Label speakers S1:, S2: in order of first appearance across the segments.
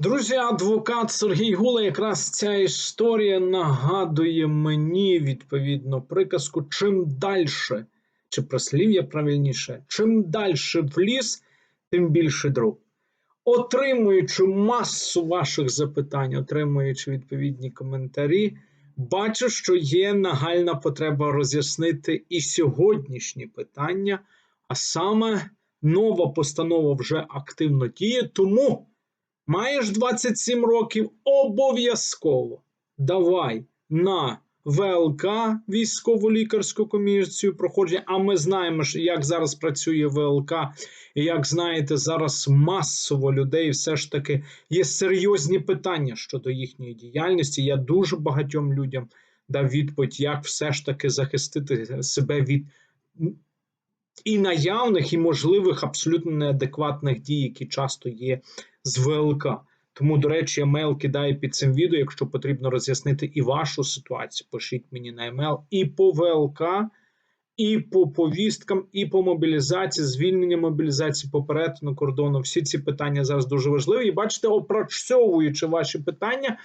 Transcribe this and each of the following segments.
S1: Друзі, адвокат Сергій Гула, якраз ця історія нагадує мені відповідно приказку: чим далі, чи прислів'я правильніше, чим далі в ліс, тим більше дров. Отримуючи масу ваших запитань, отримуючи відповідні коментарі, бачу, що є нагальна потреба роз'яснити і сьогоднішні питання, а саме нова постанова вже активно діє, тому. Маєш 27 років, обов'язково давай на ВЛК військово-лікарську комісію проходження. А ми знаємо, як зараз працює ВЛК, і як знаєте, зараз масово людей все ж таки є серйозні питання щодо їхньої діяльності. Я дуже багатьом людям дав відповідь, як все ж таки захистити себе від і наявних, і можливих абсолютно неадекватних дій, які часто є з ВЛК. Тому, до речі, емейл кидаю під цим відео, якщо потрібно роз'яснити і вашу ситуацію. Пишіть мені на емейл і по ВЛК, і по повісткам, і по мобілізації, звільнення мобілізації по перетину кордону. Всі ці питання зараз дуже важливі. І бачите, опрацьовуючи ваші питання,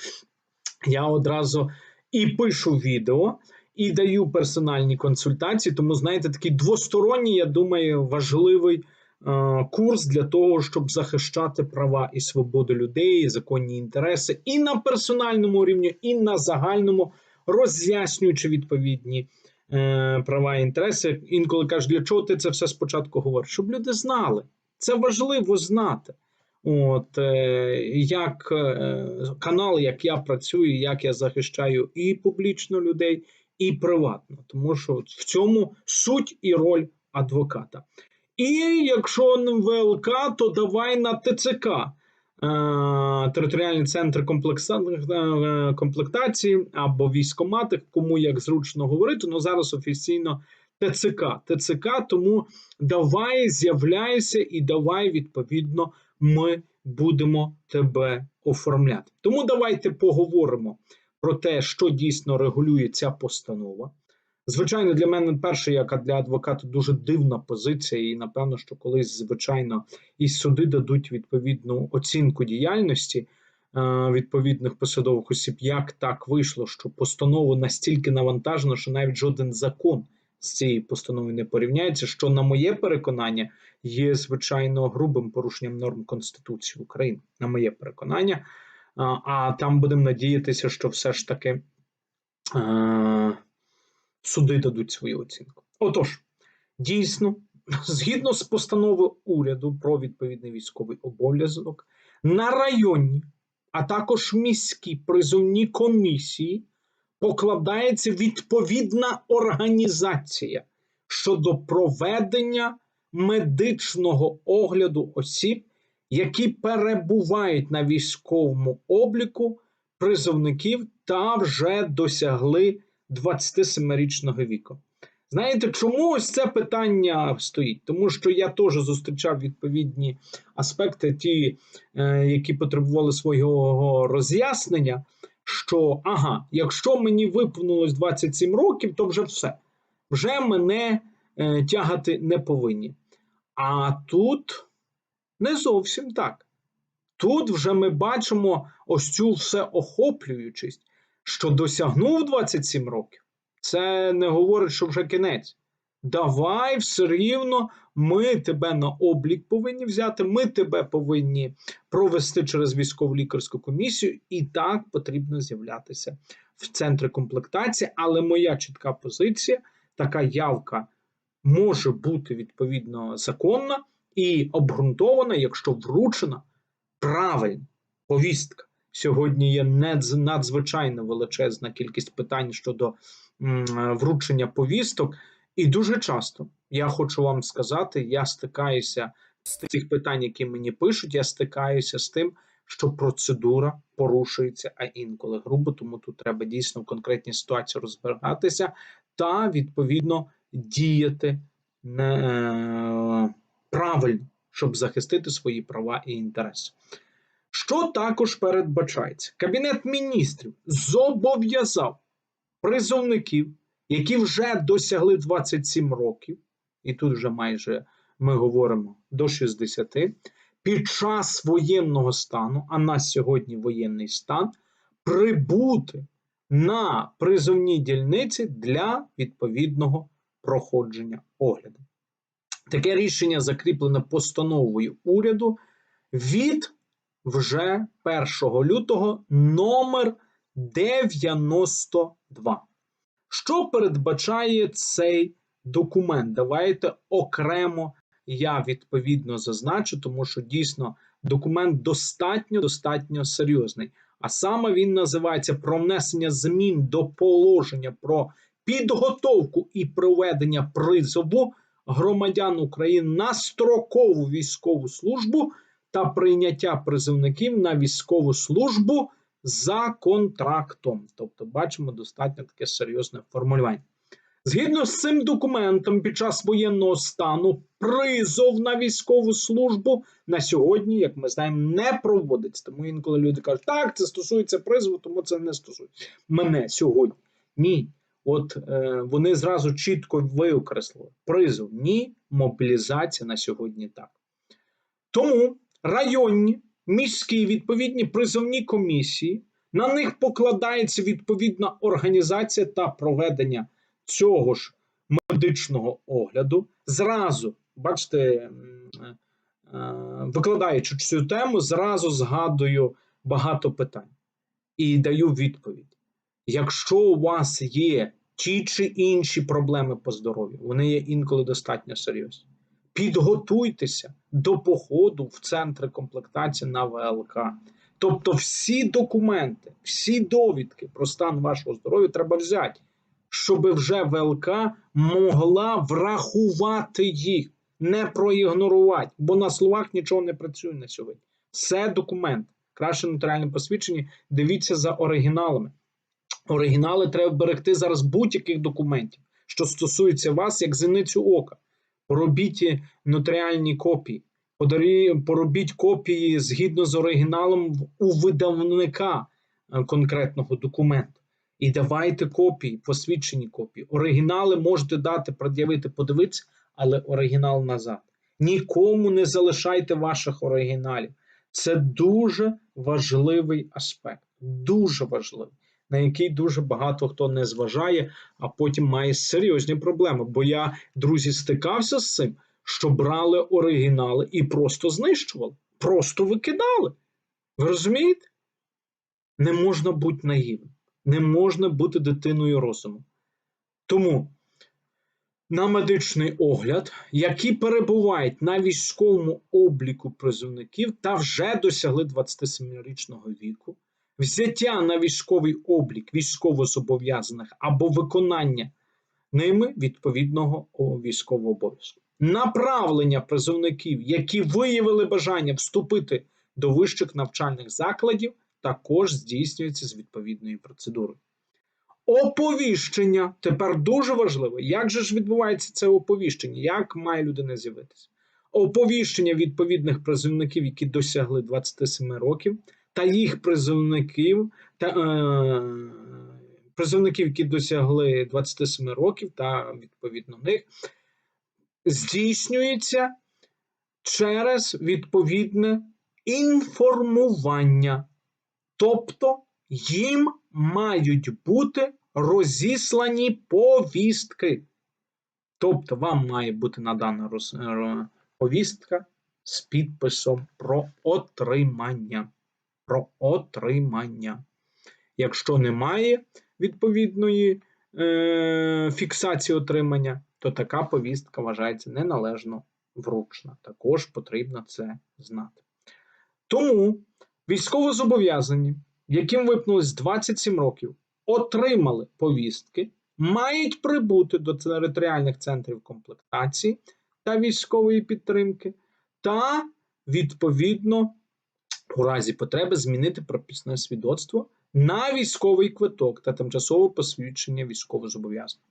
S1: я одразу і пишу відео і даю персональні консультації. Тому, знаєте, такий двосторонній, я думаю, важливий е, курс для того, щоб захищати права і свободи людей, законні інтереси і на персональному рівні, і на загальному, роз'яснюючи відповідні. Е, права і інтереси, інколи кажуть, для чого ти це все спочатку говориш? Щоб люди знали. Це важливо знати. От е, як е, канал, як я працюю, як я захищаю і публічно людей, і приватно, тому що в цьому суть і роль адвоката. І якщо ВЛК, то давай на ТЦК. Е, територіальний центр е, комплектації або військомати, кому як зручно говорити, але зараз офіційно ТЦК. ТЦК, тому давай з'являйся і давай, відповідно, ми будемо тебе оформляти. Тому давайте поговоримо про те, що дійсно регулює ця постанова. Звичайно, для мене перше, як для адвоката, дуже дивна позиція, і напевно, що колись, звичайно, і суди дадуть відповідну оцінку діяльності е, відповідних посадових осіб, як так вийшло, що постанову настільки навантажено, що навіть жоден закон з цією постановою не порівняється, що, на моє переконання, є звичайно грубим порушенням норм Конституції України, на моє переконання а там будемо надіятися, що все ж таки е, суди дадуть свою оцінку. Отож, дійсно, згідно з постановою уряду про відповідний військовий обов'язок, на районні, а також міські призовні комісії покладається відповідна організація щодо проведення медичного огляду осіб які перебувають на військовому обліку призовників та вже досягли 27-річного віку. Знаєте, чому ось це питання стоїть? Тому що я теж зустрічав відповідні аспекти, ті, е, які потребували свого роз'яснення. Що ага, якщо мені виповнилось 27 років, то вже все. Вже мене е, тягати не повинні. А тут не зовсім так. Тут вже ми бачимо ось цю всеохоплюючість, що досягнув 27 років. Це не говорить, що вже кінець. Давай все рівно, ми тебе на облік повинні взяти, ми тебе повинні провести через військово лікарську комісію, і так потрібно з'являтися в центрі комплектації. Але моя чітка позиція, така явка може бути відповідно законна і обґрунтована, якщо вручена правильна повістка. Сьогодні є надзвичайно величезна кількість питань щодо вручення повісток, і дуже часто я хочу вам сказати, я стикаюся з тих питань, які мені пишуть. Я стикаюся з тим, що процедура порушується, а інколи грубо, тому тут треба дійсно в конкретній ситуації розбиратися та відповідно діяти не правильно, щоб захистити свої права і інтереси. Що також передбачається? Кабінет міністрів зобов'язав призовників, які вже досягли 27 років, і тут вже майже ми говоримо до 60, під час воєнного стану, а на сьогодні воєнний стан, прибути на призовні дільниці для відповідного проходження огляду. Таке рішення закріплене постановою уряду від вже 1 лютого номер 92. Що передбачає цей документ? Давайте окремо я відповідно зазначу, тому що дійсно документ достатньо достатньо серйозний. А саме він називається про внесення змін до положення про підготовку і проведення призову громадян України на строкову військову службу та прийняття призовників на військову службу за контрактом. Тобто, бачимо достатньо таке серйозне формулювання. Згідно з цим документом, під час воєнного стану призов на військову службу на сьогодні, як ми знаємо, не проводиться. Тому інколи люди кажуть, так, це стосується призову, тому це не стосується мене сьогодні. Ні. От е, вони зразу чітко виокреслили призов, ні, мобілізація на сьогодні так. Тому районні, міські відповідні призовні комісії, на них покладається відповідна організація та проведення цього ж медичного огляду. Зразу, бачите, е, викладаючи цю тему, зразу згадую багато питань і даю відповідь. Якщо у вас є ті чи інші проблеми по здоров'ю, вони є інколи достатньо серйозні. Підготуйтеся до походу в центри комплектації на ВЛК. Тобто, всі документи, всі довідки про стан вашого здоров'я треба взяти, щоб вже ВЛК могла врахувати їх, не проігнорувати, бо на словах нічого не працює на сьогодні. Все документ. Краще нотаріальне посвідчення. Дивіться за оригіналами. Оригінали треба берегти зараз будь-яких документів, що стосується вас як зіницю ока. Поробіть нотаріальні копії, поробіть копії згідно з оригіналом у видавника е, конкретного документу. І давайте копії, посвідчені копії. Оригінали можете дати, пред'явити, подивитися, але оригінал назад. Нікому не залишайте ваших оригіналів. Це дуже важливий аспект. Дуже важливий на який дуже багато хто не зважає, а потім має серйозні проблеми. Бо я, друзі, стикався з цим, що брали оригінали і просто знищували, просто викидали. Ви розумієте? Не можна бути наївним, не можна бути дитиною розуму. Тому на медичний огляд, які перебувають на військовому обліку призовників та вже досягли 27-річного віку взяття на військовий облік військовозобов'язаних або виконання ними відповідного військового обов'язку. Направлення призовників, які виявили бажання вступити до вищих навчальних закладів, також здійснюється з відповідною процедурою. Оповіщення тепер дуже важливо. Як же ж відбувається це оповіщення? Як має людина з'явитися? Оповіщення відповідних призовників, які досягли 27 років, та їх призовників та е, призовників, які досягли 27 років, та відповідно них, здійснюється через відповідне інформування. Тобто їм мають бути розіслані повістки. Тобто, вам має бути надана. Е, повістка з підписом про отримання про отримання. Якщо немає відповідної е, фіксації отримання, то така повістка вважається неналежно вручна. Також потрібно це знати. Тому військовозобов'язані, яким випнулось 27 років, отримали повістки, мають прибути до територіальних центрів комплектації та військової підтримки, та відповідно у разі потреби змінити прописне свідоцтво на військовий квиток та тимчасове посвідчення військовозобов'язаного.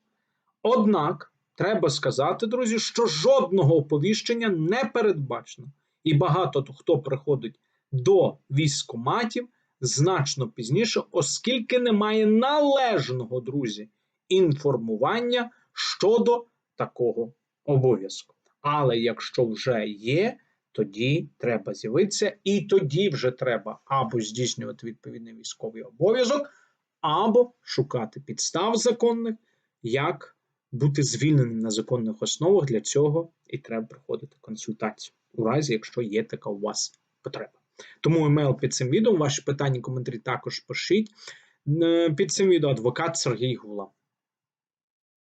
S1: Однак, треба сказати, друзі, що жодного оповіщення не передбачено, і багато хто приходить до військоматів значно пізніше, оскільки немає належного, друзі, інформування щодо такого обов'язку. Але якщо вже є, тоді треба з'явитися, і тоді вже треба або здійснювати відповідний військовий обов'язок, або шукати підстав законних, як бути звільненим на законних основах. Для цього і треба проходити консультацію, у разі, якщо є така у вас потреба. Тому емейл під цим відео, ваші питання, коментарі також пишіть. Під цим відео адвокат Сергій Гула.